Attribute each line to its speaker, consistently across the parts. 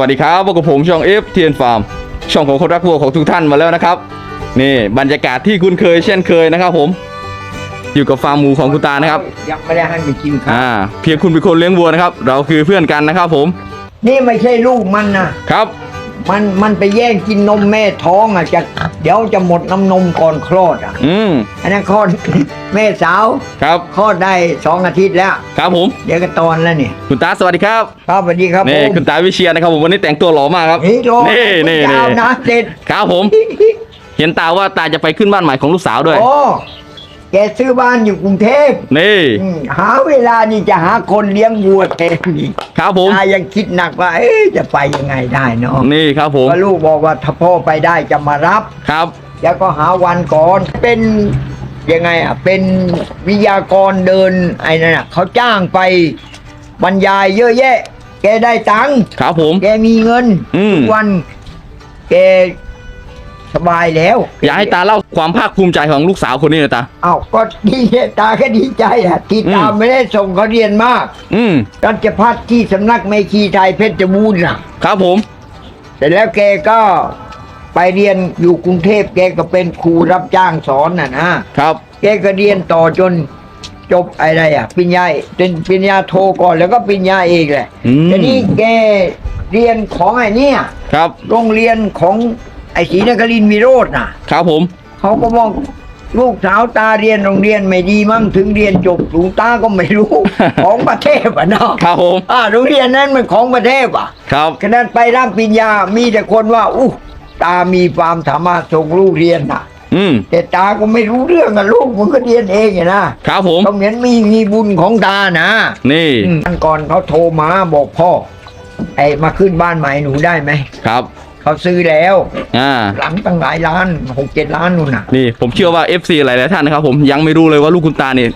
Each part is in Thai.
Speaker 1: วัสดีครับพบกับผมช่อง F เทียนฟาร์มช่องของคนรักวัวของทุกท่านมาแล้วนะครับ นี่บรรยากาศที่คุ้นเคยเช่นเคยนะครับผม อยู่กับฟาร์มหมูของคุณตานะครับ
Speaker 2: ยังไม่ได้ให้มันกินข้าว
Speaker 1: อ่าเพียงคุณเป็นคนเลี้ยงวัวนะครับ เราคือเพื่อนกันนะครับผม
Speaker 2: นี่ไม่ใช่ลูกมันนะครับ มันมันไปแย่งกินนมแม่ท้องอะจะเดี๋ยวจะหมดน้ำนมก่อนคลอดอะ
Speaker 1: อืม
Speaker 2: อันนั้นคลอด แม่สาว
Speaker 1: ครับ
Speaker 2: คลอดได้สองอาทิตย์แล้ว
Speaker 1: ครับผม
Speaker 2: เดี๋ยวก็ตอนแล้วเนี่ย
Speaker 1: คุณตาสวัสดีครับ
Speaker 2: ครับสวัสดีครับ
Speaker 1: นี่
Speaker 2: ผม
Speaker 1: คุณตาวิเชียรนะครับผมวันนี้แต่งตัวหล่อมากครับ
Speaker 2: นี่โล
Speaker 1: นี่นี่
Speaker 2: ยาว
Speaker 1: นี่
Speaker 2: นะเด็ด
Speaker 1: ครับผม เห็นตาว่าตาจะไปขึ้นบ้านใหม่ของลูกสาวด้วย
Speaker 2: โอ้ แกซื้อบ้านอยู่กรุงเทพ
Speaker 1: นี่
Speaker 2: อืมหาเวลานี่จะหาคนเลี้ยงวัวแทนนี่
Speaker 1: ครับผม
Speaker 2: ตายังคิดหนักว่า เอ๊ะจะไปยังไงได้เนาะ
Speaker 1: นี่ครับผม
Speaker 2: ก็ลูกบอกว่าถ้าพ่อไปได้จะมารับ
Speaker 1: ครับ
Speaker 2: แล้วก็หาวันก่อนเป็นยังไงอะเป็นวิทยากรเดินไอ้นั่นอะเขาจ้างไปบรรยายเยอะแยะ แกได้ตังค์
Speaker 1: ครับผม
Speaker 2: แกมีเงิน
Speaker 1: อืม
Speaker 2: ทุกวัน แก สบายแล้ว
Speaker 1: อยากให้ตาเล่าความภาคภูมิใจของลูกสาวคนนี้หนะตา
Speaker 2: เอ้าก็ดีตาก็ดีใจอะที่ตา
Speaker 1: อืม
Speaker 2: ไม่ได้ส่งเขาเรียนมาก
Speaker 1: อืม
Speaker 2: รัชพัฒน์ที่สำนักเมคีไทยเพชรบูรณ์น่ะ
Speaker 1: ครับผม
Speaker 2: เสร็จแล้วแกก็ไปเรียนอยู่กรุงเทพแกก็เป็นครูรับจ้างสอนน่ะนะ
Speaker 1: ครับ
Speaker 2: แกก็เรียนต่อจนจบอะไรอะปริญญาเป็นปริญญาโทก่อนแล้วก็ปริญญาเอกแหละ
Speaker 1: อืม
Speaker 2: ทีนี้แกเรียนของไอ้เนี่ย
Speaker 1: ครับ
Speaker 2: โรงเรียนของ ไอ้ศรีนครินทร์วิโรจน์น่ะ
Speaker 1: ครับผม
Speaker 2: เขาก็บอกลูกสาวตาเรียนโรงเรียนไม่ดีมั้งถึงเรียนจบสูงตาก็ไม่รู้ ของประเทศอะเนาะ
Speaker 1: ครับผม
Speaker 2: อ่าโรงเรียนนั้นมันของประเทศอะ
Speaker 1: ครับ
Speaker 2: ขนาดไปรับปริญญามีแต่คนว่าอู้ตามีความสามารถส่งลูกเรียนน่ะ
Speaker 1: อืม
Speaker 2: แต่ตาก็ไม่รู้เรื่องอะลูกมันก็เรียนเองอะนะครับ
Speaker 1: ผม
Speaker 2: ก็เหมือนมีมีบุญของตานะ
Speaker 1: นี่
Speaker 2: อืมวันก่อนเขาโทรมาบอกพ่อ ไอ้มาขึ้นบ้านใหม่หนูได้ไหม
Speaker 1: ครับ
Speaker 2: เขาซื้อแล้ว
Speaker 1: อ่า
Speaker 2: หลังตั้งหลายล้านหกเจ็ดล้านนู่นน่ะ
Speaker 1: นี่ผมเชื่อว่า FC หลายๆท่านนะครับผมยังไม่รู้เลยว่าลูกคุณตาเนี่ย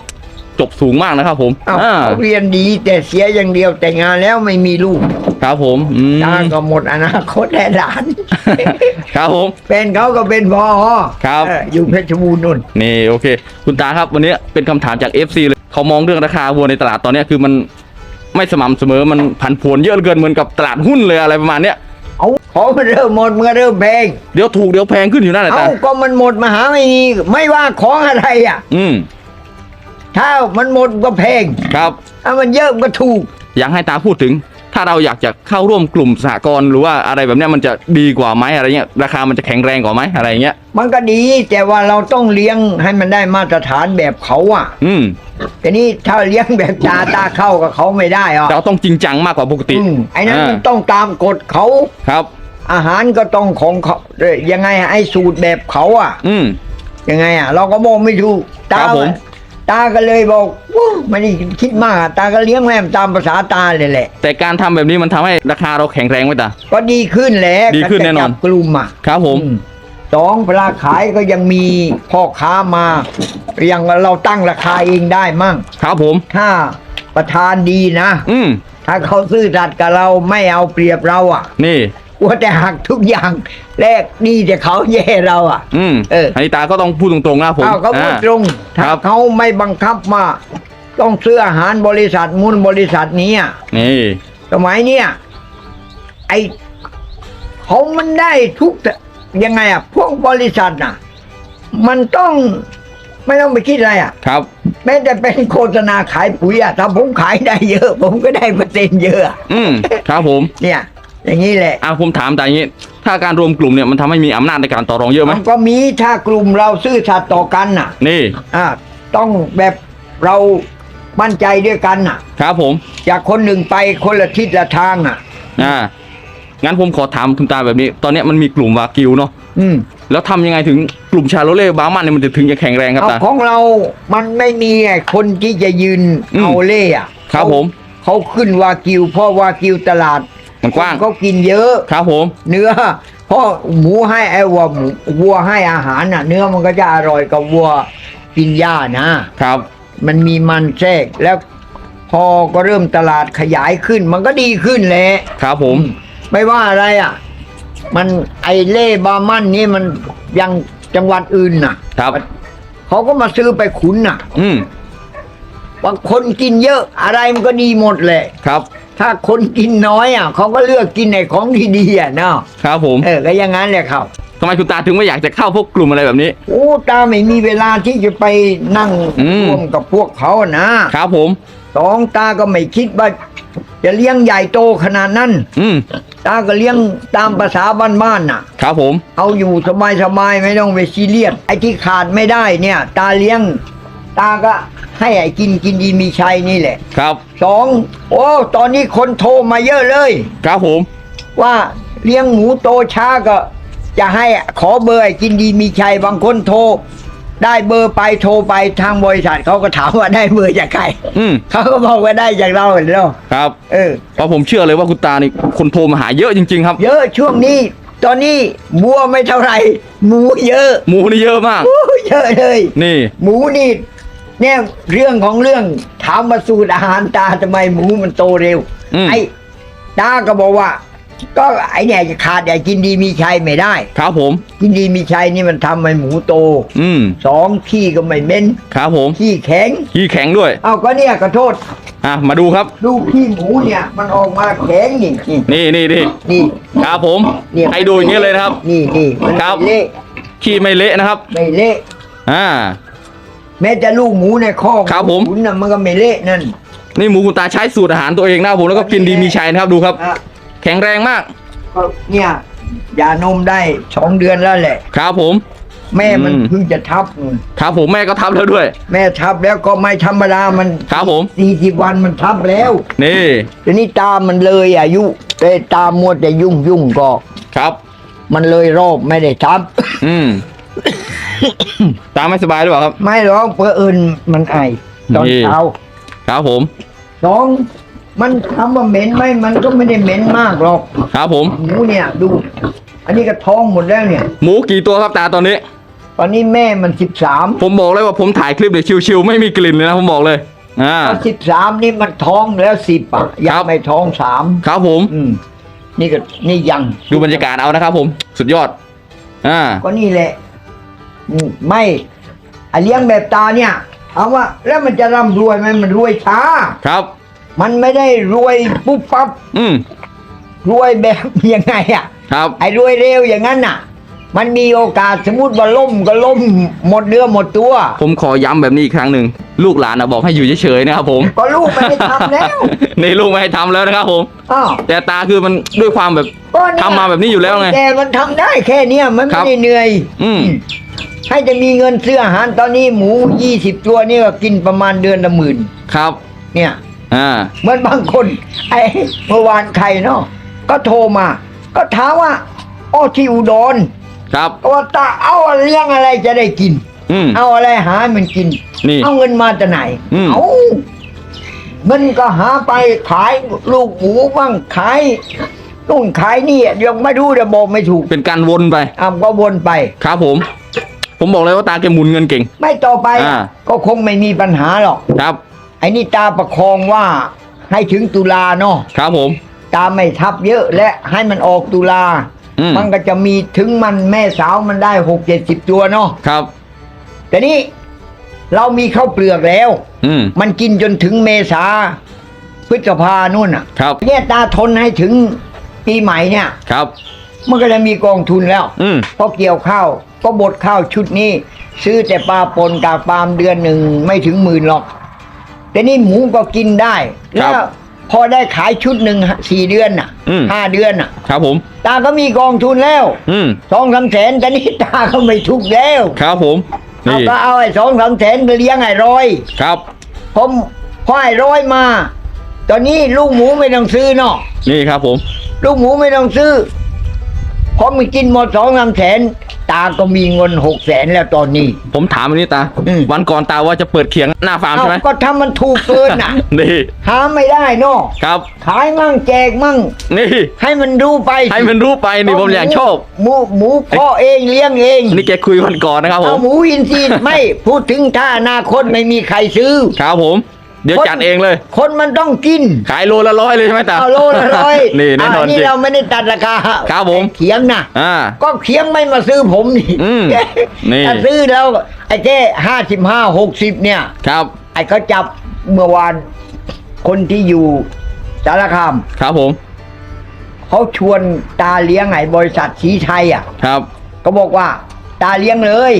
Speaker 1: จบสูงมากนะครับผม
Speaker 2: เอ้า
Speaker 1: อ่า
Speaker 2: เขาเรียนดีแต่เสียอย่างเดียวแต่งงานแล้วไม่มีลูก
Speaker 1: ครับผมอืม
Speaker 2: ตาก็หมดอนาคตแล้หลาน
Speaker 1: ครับผม
Speaker 2: เป็นเขาก็เป็นพอ
Speaker 1: ครับ
Speaker 2: เอออยู่เพชรบูรณ์นู่น
Speaker 1: นี่โอเค คุณตาครับวันนี้เป็นคำถามจาก FC เลยเขามองเรื่องราคาวัวในตลาดตอนเนี้ยคือมันไม่สม่ำเสมอมันผันผวนเยอะเหลือเกินเหมือนกับตลาดหุ้นเลยอะไรประมาณเนี้ย
Speaker 2: เอาของมันเริ่มหมดเมื่อเริ่มแพง
Speaker 1: เดี๋ยวถูกเดี๋ยวแพงขึ้นอยู่นั่นแหละ
Speaker 2: เอา
Speaker 1: ตา
Speaker 2: ก็มันหมดมาหาไม่มีไม่ว่าของอะไรอะ
Speaker 1: อืม
Speaker 2: ถ้ามันหมดก็แพง
Speaker 1: ครับ
Speaker 2: ถ้ามันเยอะก็ถูก
Speaker 1: อยากให้ตาพูดถึง ถ้าเราอยากจะเข้าร่วมกลุ่มสหกรณ์หรือว่าอะไรแบบเนี้ยมันจะดีกว่าไหมอะไรเงี้ยราคามันจะแข็งแรงกว่าไหมอะไรเงี้ย
Speaker 2: มันก็ดีแต่ว่าเราต้องเลี้ยงให้มันได้มาตรฐานแบบเขาอะ
Speaker 1: อืม
Speaker 2: แต่นี่ถ้าเลี้ยงแบบตาตาเข้ากับเขาไม่ได้อะ
Speaker 1: เราต้องจริงจังมากกว่าปกติ
Speaker 2: อืมไอ้นั้นมัน
Speaker 1: อ่า
Speaker 2: ต้องตามกฎเขา
Speaker 1: ครับ
Speaker 2: อาหารก็ต้องของเขาเอ่อยังไงอะไอ้สูตรแบบเขาอะ
Speaker 1: อืม
Speaker 2: ยังไงอะ เราก็บอกไม่ถูกตา
Speaker 1: ครับผม
Speaker 2: ตาก็เลยบอกว้าไม่ได้คิดมากอะตาก็เลี้ยงแม่มตามภาษาตาเลยแหละ
Speaker 1: แต่การทำแบบนี้มันทำให้ราคาเราแข็งแรงไหมตา
Speaker 2: ก็ดีขึ้นแหละ
Speaker 1: ดีขึ้นแน่นอน
Speaker 2: ก็จะจับกลุ่มอะ
Speaker 1: ครับผม
Speaker 2: อื สองเวลาขายก็ยังมีพ่อค้ามายังเราตั้งราคาเองได้มั่ง
Speaker 1: ครับผม
Speaker 2: ถ้าประธานดีนะ
Speaker 1: อืม
Speaker 2: ถ้าเขาซื่อสัตย์กับเราไม่เอาเปรียบเราอะ
Speaker 1: นี่
Speaker 2: ว่าแต่หักทุกอย่างแลกหนี่แต่เขาแย่เราอะ
Speaker 1: อืม
Speaker 2: เออ
Speaker 1: นนี้ตาก็ต้องพูดตรงๆนะผม
Speaker 2: เอาเขาพูด
Speaker 1: อ่า
Speaker 2: ตรงถ้า
Speaker 1: ครับ
Speaker 2: เขาไม่บังคับมา ต้องซื้ออาหารบริษัทมูลบริษัทนี้อะ
Speaker 1: นี่
Speaker 2: สมัยเนี้ยไอเขามันได้ทุก ยังไงอะ พวกบริษัทน่ะ มันต้องไม่ต้องไปคิดอะไรอะ
Speaker 1: ครับ
Speaker 2: แม้แต่เป็นโฆษณาขายปุ๋ยอะถ้าผมขายได้เยอะ ผมก็ได้เปอร์เซ็นต์เยอะอะ
Speaker 1: อืมครับผม
Speaker 2: เนี่ย อย่างนี้แหละ
Speaker 1: อ่าผมถามแต่อย่างนี้ ถ้าการรวมกลุ่มเนี่ยมันทำให้มีอำนาจในการต่อรองเยอะไหม
Speaker 2: มันก็มีถ้ากลุ่มเราซื่อสัตย์ต่อกันน่ะ
Speaker 1: นี่
Speaker 2: อ่า ต้องแบบเรามั่นใจด้วยกันน่ะ
Speaker 1: ครับผม
Speaker 2: จากคนหนึ่งไปคนละทิศละทางอะ
Speaker 1: อ่า งั้นผมขอถามคุณตาแบบนี้ ตอนเนี้ยมันมีกลุ่มวากิวเนาะ
Speaker 2: อืม
Speaker 1: แล้วทำยังไงถึงกลุ่มชาโรเล่บาร์มันเนี่ยมันจะถึงจะแข็งแรงครับ
Speaker 2: เอา
Speaker 1: ตา
Speaker 2: ของเรามันไม่มีไอ้คนที่จะยืน
Speaker 1: อืม
Speaker 2: เอาเล่อะ
Speaker 1: ครับ
Speaker 2: เขา
Speaker 1: ผม
Speaker 2: เขาขึ้นวากิวเพราะวากิวตลาด
Speaker 1: มันกว้าง
Speaker 2: เขากินเยอะ
Speaker 1: ครับผม
Speaker 2: เนื้อเพราะหมูให้ไอ้วัวหมูวัวให้อาหารน่ะ เนื้อมันก็จะอร่อยกับวัวกินหญ้านะ
Speaker 1: ครับ
Speaker 2: มันมีมันแทรกแล้วพอก็เริ่มตลาดขยายขึ้น มันก็ดีขึ้นแหละ
Speaker 1: ครับผม
Speaker 2: ไม่ว่าอะไรอะ มันไอเล่บามันนี่มันยังจังหวัดอื่นน่ะ
Speaker 1: ครับ
Speaker 2: เขาก็มาซื้อไปขุนน่ะ
Speaker 1: อืม
Speaker 2: บางคนกินเยอะอะไรมันก็ดีหมดแหละ
Speaker 1: ครับ
Speaker 2: ถ้าคนกินน้อยอะเขาก็เลือกกินในของดีๆอะเนาะ
Speaker 1: ครับผม
Speaker 2: เออก็อย่างนั้นแหละครับ
Speaker 1: ทำไมคุณตาถึงไม่อยากจะเข้าพวกกลุ่มอะไรแบบนี้
Speaker 2: โอ้ตาไม่มีเวลาที่จะไปนั่ง
Speaker 1: อืม
Speaker 2: ร่วมกับพวกเขานะครับ
Speaker 1: ผม
Speaker 2: สองตาก็ไม่คิดว่า จะเลี้ยงใหญ่โตขนาดนั้น
Speaker 1: อืม
Speaker 2: ตาก็เลี้ยงตามภาษาบ้านๆน่ะ
Speaker 1: ครับผม
Speaker 2: เอาอยู่สบายๆไม่ต้องไปซีเรียสไอ้ที่ขาดไม่ได้เนี่ย ตาเลี้ยง ตาก็ให้ไอ้กินกินดีมีชัยนี่แหละ
Speaker 1: ครับ
Speaker 2: สองโอ้ ตอนนี้คนโทรมาเยอะเลย
Speaker 1: ครับผม
Speaker 2: ว่าเลี้ยงหมูโตช้าก็ จะให้ขอเบอร์ไอ้กินดีมีชัยบางคนโทร ได้เบอร์ไปโทรไปทางบริษัทเขาก็ถามว่าได้เบอร์จากใคร
Speaker 1: อืม
Speaker 2: เขาก็บอกว่าได้จากเราเนาะ
Speaker 1: ครับ
Speaker 2: เออ
Speaker 1: เพราะผมเชื่อเลยว่าคุณตานี่คนโทรมาหาเยอะจริง ๆ ครับ
Speaker 2: เยอะช่วงนี้ ตอนนี้บัวไม่เท่าไหร่หมูเยอะ
Speaker 1: หมูนี่เยอะมาก
Speaker 2: โอ้เยอะเลย
Speaker 1: นี่
Speaker 2: หมูนี่เนี่ยเรื่องของเรื่องถามมาสูตรอาหารตาทำไมหมูมันโตเร็ว
Speaker 1: อืม
Speaker 2: ไอ้ตาก็บอกว่า ก็ไอ้เนี่ยจะขาดไอ้กินดีมีชัยไม่ได้
Speaker 1: ครับผม
Speaker 2: กินดีมีชัยนี่มันทำให้หมูโต
Speaker 1: อืม
Speaker 2: สองขี้ก็ไม่เหม็น
Speaker 1: ครับผม
Speaker 2: ขี้แข็ง
Speaker 1: ขี้แข็งด้วย
Speaker 2: เอาก็เนี่ยก็โทษ
Speaker 1: อะมาดูครับ
Speaker 2: ดูขี้หมูเนี่ย มันออกมาแข็งนี่นี่
Speaker 1: นี่นี่นี่
Speaker 2: นี่
Speaker 1: ครับผม
Speaker 2: เนี่ย
Speaker 1: ให้ดูอย่างนี้เลยนะครับ
Speaker 2: นี่นี่มัน
Speaker 1: ครับ
Speaker 2: ไม่เละ
Speaker 1: ขี้ไม่เละนะครับ
Speaker 2: ไม่เละ
Speaker 1: อ่า
Speaker 2: แม้จะลูกหมูในข้อก
Speaker 1: ครับผม
Speaker 2: ขุนน่ะมันก็ไม่เละนั่น
Speaker 1: นี่หมูคุณตาใช้สูตรอาหารตัวเองนะครับผมแล้วก็กินดีมีชัยนะครับดูครับ
Speaker 2: อะ
Speaker 1: แข็งแรงมาก
Speaker 2: ก็เนี่ยยานมได้สองเดือนแล้วแหละ
Speaker 1: ครับผม
Speaker 2: แม่มัน
Speaker 1: อืม
Speaker 2: เพิ่งจะทับนู่น
Speaker 1: ครับผมแม่ก็ทำแล้วด้วย
Speaker 2: แม่ทับแล้วก็ไม่ธรรมดามัน
Speaker 1: ครับผม
Speaker 2: สี่สิบวันมันทับแล้ว
Speaker 1: นี่
Speaker 2: ทีนี้ตามันเลยอายุแต่ตามัวแต่ยุ่งยุ่งก็
Speaker 1: ครับ
Speaker 2: มันเลยรอบไม่ได้ทับ
Speaker 1: อืม ตาไม่สบายหรือเปล่าครับ
Speaker 2: ไม่หรอกเพอเอิญมันไอตอน
Speaker 1: นี่
Speaker 2: เช้า
Speaker 1: ครับผม
Speaker 2: สอง มันทำว่าเหม็นไหมมันก็ไม่ได้เหม็นมากหรอก
Speaker 1: ครับผม
Speaker 2: หมูเนี่ยดู อันนี้ก็ท้องหมดแล้วเนี่ย
Speaker 1: หมูกี่ตัวครับตาตอนนี้
Speaker 2: ตอนนี้แม่มันสิบสาม
Speaker 1: ผมบอกเลยว่าผมถ่ายคลิปเลยชิวๆไม่มีกลิ่นเลยนะผมบอกเลยอ่า
Speaker 2: สิบสามนี่มันท้องแล้วสิบอะยั
Speaker 1: ค
Speaker 2: ง
Speaker 1: รับ
Speaker 2: ไม่ท้องสาม
Speaker 1: ครับผม
Speaker 2: อืมนี่ก็นี่ยัง
Speaker 1: ดูบรรยากาศเอานะครับผมสุดยอดอ่า
Speaker 2: ก็นี่แหละอืมไม่อะเลี้ยงแบบตาเนี่ย เอาว่าแล้วมันจะร่ำรวยไหมมันรวยช้า
Speaker 1: ครับ
Speaker 2: มันไม่ได้รวยปุ๊บปั๊บ
Speaker 1: อืม
Speaker 2: รวยแบบยังไงอะ
Speaker 1: ครับ
Speaker 2: ไอ้รวยเร็วอย่างนั้นน่ะ มันมีโอกาสสมมติว่าล่มก็ล่มหมดเนื้อหมดตัว
Speaker 1: ผมขอย้ำแบบนี้อีกครั้งหนึ่งลูกหลานนะบอกให้อยู่เฉยๆนะครับผม
Speaker 2: ก็ลูกไม่ได้ทำแล้ว
Speaker 1: นี่ลูกไม่ให้ทำแล้วนะครับผม
Speaker 2: อ้าว
Speaker 1: แต่ตาคือมันด้วยความแบบ
Speaker 2: ก็เนี่ย
Speaker 1: ทำมาแบบนี้อยู่แล้วไง
Speaker 2: แต่มันทำได้แค่เนี้ยมัน
Speaker 1: ครั
Speaker 2: ไม่
Speaker 1: บ
Speaker 2: ได้เหนื่อย
Speaker 1: อืม
Speaker 2: ให้จะมีเงินซื้ออาหารตอนนี้หมูยี่สิบตัวนี่ก็กินประมาณเดือนละหมื่น
Speaker 1: ครับ
Speaker 2: เนี่ย
Speaker 1: อ่า
Speaker 2: เหมือนบางคน ไอ้เมื่อวานใครเนาะก็โทรมา ก็ถามว่าอ้อที่อุดร
Speaker 1: ครับ
Speaker 2: ว่าตาเอาเลี้ยงอะไรจะได้กิน
Speaker 1: อืม
Speaker 2: เอาอะไรหาให้มันกิน
Speaker 1: นี่
Speaker 2: เอาเงินมาจากไหน
Speaker 1: อืม
Speaker 2: เอาเงินก็หาไปขายลูกหมูบ้างขายนู่นขายนี่ยังไม่รู้จะบอกไม่ถูก
Speaker 1: เป็นการวนไป
Speaker 2: อะก็วนไป
Speaker 1: ครับผม ผมบอกเลยว่าตาแกหมุนเงินเก่ง
Speaker 2: ไม่ต่อไป
Speaker 1: อ่า
Speaker 2: ก็คงไม่มีปัญหาหรอก
Speaker 1: ครับ
Speaker 2: ไอ้นี่ตาประคองว่าให้ถึงตุลาเนาะ
Speaker 1: ครับผม
Speaker 2: ตาไม่ทับเยอะและให้มันออกตุลา
Speaker 1: อืม
Speaker 2: มันก็จะมีถึงมันแม่สาวมันได้หกเจ็ดสิบตัวเนาะ
Speaker 1: ครับ
Speaker 2: แต่นี่เรามีข้าวเปลือกแล้ว
Speaker 1: อืม
Speaker 2: มันกินจนถึงเมษาพฤษภานู่นอะ
Speaker 1: ครับ
Speaker 2: เนี่ยตาทนให้ถึงปีใหม่เนี่ย
Speaker 1: ครับ
Speaker 2: มันก็จะมีกองทุนแล้ว
Speaker 1: อืม
Speaker 2: พอเกี่ยวข้าวก็บดข้าวชุดนี้ ซื้อแต่ปลาปนกากปาล์มเดือนหนึ่งไม่ถึงหมื่นหรอก แต่นี่หมูก็กินได้แล้วพอได้ขายชุดหนึ่งสี่เดือนน่ะ
Speaker 1: อืม
Speaker 2: ห้าเดือนน่ะ
Speaker 1: ครับผม
Speaker 2: ตาก็มีกองทุนแล้ว
Speaker 1: อืม
Speaker 2: สองสามแสนแต่นี่ตาก็ไม่ทุกข์แล้ว
Speaker 1: ครับผม
Speaker 2: เอา
Speaker 1: นี่
Speaker 2: ก็เอาไอ้สองสามแสนไปเลี้ยงไอ้ร้อย
Speaker 1: ครับ
Speaker 2: ผมพอไอ้ร้อยมา ตอนนี้ลูกหมูไม่ต้องซื้อเนาะ
Speaker 1: นี่ครับผม
Speaker 2: ลูกหมูไม่ต้องซื้อพอมันกินหมดสองสามแสนตาก็มีเงินหกแสนแล้วตอนนี้
Speaker 1: ผมถามอันนี้ตา
Speaker 2: อืม
Speaker 1: วันก่อนตาว่าจะเปิดเขียงหน้าฟาร์ม
Speaker 2: เอา
Speaker 1: ใช่ไหม
Speaker 2: ก็ทำมันถูกเกินน่ะ
Speaker 1: นี่
Speaker 2: หาไม่ได้เนาะ
Speaker 1: ครับ
Speaker 2: ขายมั่งแจกมั่ง
Speaker 1: นี่
Speaker 2: ให้มันรู้ไป
Speaker 1: ให้มันรู้ไปนี่ผมอยากชอบ
Speaker 2: หมูหมูพ่อเองเลี้ยงเอง
Speaker 1: อันนี่แกคุยวันก่อนนะครับผ
Speaker 2: เอา
Speaker 1: ม
Speaker 2: หมูอินทรีย์ ไม่ พูดถึงถ้าอนาคตไม่มีใครซื้อ
Speaker 1: ครับผม เดี๋ยว
Speaker 2: คน
Speaker 1: จัดเองเลย
Speaker 2: คนมันต้องกิน
Speaker 1: ขายโลละร้อยเลยใช่ไหมตา
Speaker 2: เอาโลละร้อย
Speaker 1: นี่แน่นอนะ
Speaker 2: นี่
Speaker 1: จริง
Speaker 2: เราไม่ได้ตัดราคา
Speaker 1: ครับผม
Speaker 2: เขียงนะ
Speaker 1: อ่า
Speaker 2: ก็เขียงไม่มาซื้อผมนี่
Speaker 1: อืมนี่
Speaker 2: ถ้าซื้อแล้วไอ้แค่ห้าสิบห้าหกสิบเนี่ย
Speaker 1: ครับ
Speaker 2: ไอ้เขาจับเมื่อวาน คนที่อยู่สารคาม
Speaker 1: ครับผม
Speaker 2: เขาชวนตาเลี้ยงไอ้บริษัทสีชัยอะ
Speaker 1: ครับ
Speaker 2: ก็บอกว่า ตาเลี้ยงเลย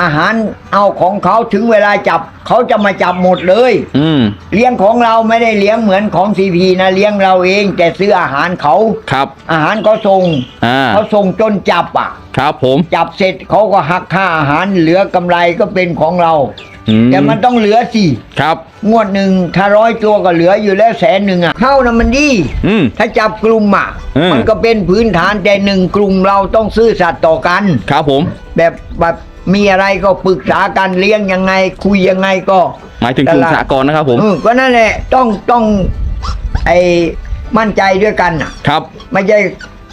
Speaker 2: อาหารเอาของเขาถึงเวลาจับเขาจะมาจับหมดเลย
Speaker 1: อืม
Speaker 2: เลี้ยงของเราไม่ได้เลี้ยงเหมือนของซีพีนะเลี้ยงเราเอง แต่ซื้ออาหารเขา
Speaker 1: ครับ
Speaker 2: อาหารเขาส่ง
Speaker 1: อ่า
Speaker 2: เขาส่งจนจับอะ
Speaker 1: ครับผม
Speaker 2: จับเสร็จเขาก็หักค่าอาหารเหลือกำไรก็เป็นของเรา
Speaker 1: อื
Speaker 2: แต่มันต้องเหลือสิ
Speaker 1: ครับ
Speaker 2: งวดหนึ่งถ้าร้อยตัวก็เหลืออยู่แล้วแสนหนึ่งอะเข้านะมันดี
Speaker 1: อืม
Speaker 2: ถ้าจับกลุ่มอะ
Speaker 1: อืม
Speaker 2: มันก็เป็นพื้นฐานแต่หนึ่งกลุ่มเราต้องซื่อสัตย์ต่อกัน
Speaker 1: ครับผม
Speaker 2: แบบแบบ มีอะไรก็ปรึกษากันเลี้ยงยังไง คุยยังไงก็
Speaker 1: หมายถึงกลุ่มสากลนะครับผม
Speaker 2: เออก็นั่นแหละต้องต้องไอ้มั่นใจด้วยกันอะ
Speaker 1: ครับ
Speaker 2: ไม่ใช่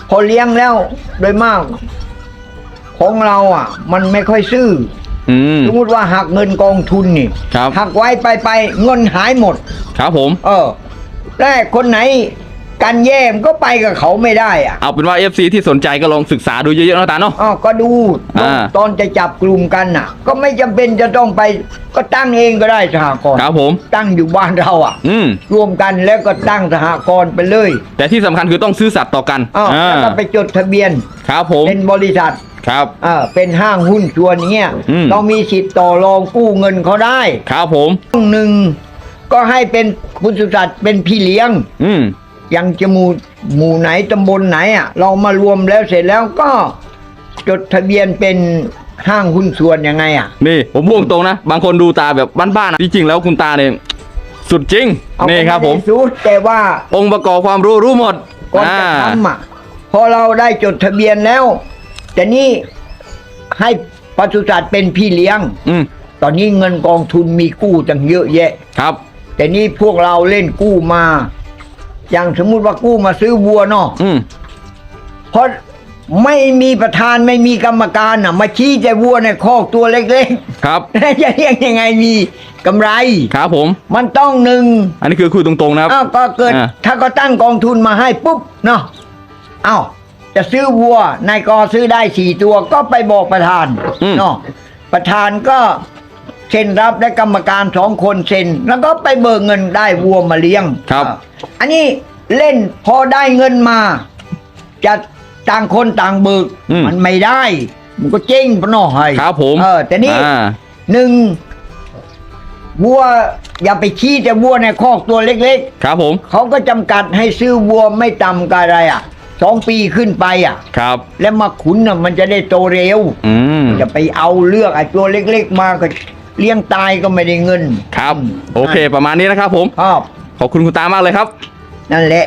Speaker 2: พอเลี้ยงแล้วโดยมาก ของเราอะ มันไม่ค่อยซื่อ
Speaker 1: อืม
Speaker 2: สมมติว่าหักเงินกองทุนนี่
Speaker 1: ครับ
Speaker 2: หักไว้ไปไปเงินหายหมด
Speaker 1: ครับผม
Speaker 2: เออแรกคนไหน กันแย่มนก็ไปกับเขาไม่ได้อะ
Speaker 1: เอาเป็นว่า FC ที่สนใจก็ลองศึกษาดูเยอะๆนะตาเนาะ
Speaker 2: อ๋อก็ดูตอน
Speaker 1: อ่า
Speaker 2: ตอนจะจับกลุ่มกันน่ะ ก็ไม่จำเป็นจะต้องไป ก็ตั้งเองก็ได้สหกรณ์
Speaker 1: ครับผม
Speaker 2: ตั้งอยู่บ้านเราอะ
Speaker 1: อืม
Speaker 2: รวมกันแล้วก็ตั้งสหกรณ์ไปเลย
Speaker 1: แต่ที่สำคัญคือต้องซื่อสัตย์ต่อกัน
Speaker 2: อ๋อ
Speaker 1: อ่า
Speaker 2: แล้วก็ไปจดทะเบียน
Speaker 1: ครับผม
Speaker 2: เป็นบริษัท
Speaker 1: ครับ
Speaker 2: เออเป็นห้างหุ้นส่วนเนี้ย
Speaker 1: อืม
Speaker 2: เรามีสิทธิ์ต่อรองกู้เงินเขาได้
Speaker 1: ครับผม
Speaker 2: หนึ่งก็ให้เป็นคุณสุสัตว์เป็นพี่เลี้ยง
Speaker 1: อืม
Speaker 2: ยังจะหมู่หมู่ไหนตำบลไหนอะ เรามารวมแล้วเสร็จแล้วก็จดทะเบียนเป็นห้างหุ้นส่วนยังไงอะ
Speaker 1: นี่ผมพูดตรงนะ บางคนดูตาแบบบ้านๆนะจริงๆแล้วคุณตาเนี่ยสุดจริง
Speaker 2: เอา
Speaker 1: นี่ครับผม
Speaker 2: ไได้สูตรแต่ว่า
Speaker 1: องค์ประกอบความรู้รู้หมด
Speaker 2: ก่อน
Speaker 1: อ่า
Speaker 2: จะทำอะพอเราได้จดทะเบียนแล้ว แต่นี่ให้ปศุสัตว์เป็นพี่เลี้ยง
Speaker 1: อืม
Speaker 2: ตอนนี้เงินกองทุนมีกู้ตั้งเยอะแยะ
Speaker 1: ครับ
Speaker 2: แต่นี่พวกเราเล่นกู้มา อย่างสมมุติว่ากู้มาซื้อวัวเนาะ
Speaker 1: อืม
Speaker 2: เพราะไม่มีประธานไม่มีกรรมการอะ มาชี้ใจวัวในคอกตัวเล็ก
Speaker 1: ครับ
Speaker 2: ๆแล้วจะเลี้ยงยังไงมีกำไร
Speaker 1: ครับผม
Speaker 2: มันต้องหนึ่ง
Speaker 1: อันนี้คือคุยตรงๆนะครับ
Speaker 2: อ้าวก็เกิด
Speaker 1: อ่า
Speaker 2: ถ้าก็ตั้งกองทุนมาให้ปุ๊บเนาะอ้าวจะซื้อวัวนายกอซื้อได้สี่ตัวก็ไปบอกประธานเนาะประธานก็เซ็นรับและกรรมการสองคนเซ็น แล้วก็ไปเบิกเงินได้วัวมาเลี้ยง
Speaker 1: ครับ
Speaker 2: อะ อันนี้เล่นพอได้เงินมา จะต่างคนต่างเบิก
Speaker 1: อืม
Speaker 2: มันไม่ได้ มันก็เจ๊งปะเนาะให้
Speaker 1: ครับผม
Speaker 2: เออแต่นี่
Speaker 1: อ่า
Speaker 2: หนึ่งวัวอย่าไปชี้แต่วัวในคอกตัวเล็ก
Speaker 1: ครับผม
Speaker 2: ๆเขาก็จำกัดให้ซื้อวัวไม่ต่ำกว่าอะไรอะสองปีขึ้นไปอะ
Speaker 1: ครับ
Speaker 2: แล้วมาขุนน่ะมันจะได้โตเร็ว
Speaker 1: อืม
Speaker 2: จะไปเอาเลือกไอ้ตัวเล็กๆมาก็เลี้ยงตายก็ไม่ได้เงิน
Speaker 1: ครับ โอเค ประมาณนี้นะครับผม
Speaker 2: ครับ
Speaker 1: ขอบคุณคุณตามากเลยครับ
Speaker 2: นั่นแหละ